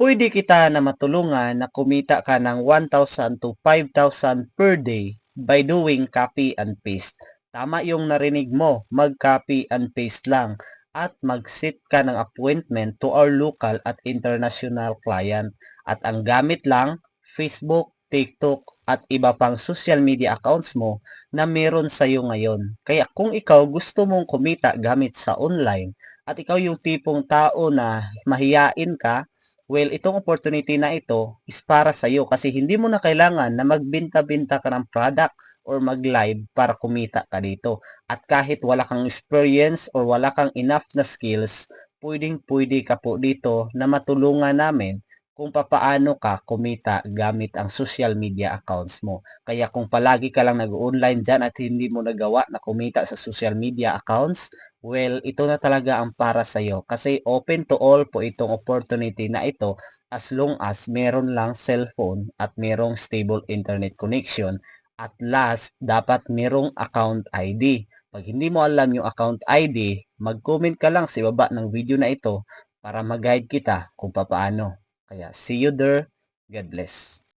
pwede kita na matulungan na kumita ka ng 1,000 to 5,000 per day by doing copy and paste. Tama yung narinig mo, mag-copy and paste lang at mag-set ka ng appointment to our local at international client. At ang gamit lang, Facebook, TikTok, at iba pang social media accounts mo na meron sa iyo ngayon. Kaya kung ikaw gusto mong kumita gamit sa online at ikaw yung tipong tao na mahiyain ka, well, itong opportunity na ito is para sa iyo kasi hindi mo na kailangan na magbinta-binta ka ng product or mag-live para kumita ka dito. At kahit wala kang experience or wala kang enough na skills, pwedeng-pwede ka po dito na matulungan namin kung papaano ka kumita gamit ang social media accounts mo. Kaya kung palagi ka lang nag-online dyan at hindi mo nagawa na kumita sa social media accounts, well, ito na talaga ang para sa iyo. Kasi open to all po itong opportunity na ito as long as meron lang cellphone at merong stable internet connection. At last, dapat merong account ID. Pag hindi mo alam yung account ID, mag-comment ka lang sa baba ng video na ito para mag-guide kita kung papaano. Kaya see you there. God bless.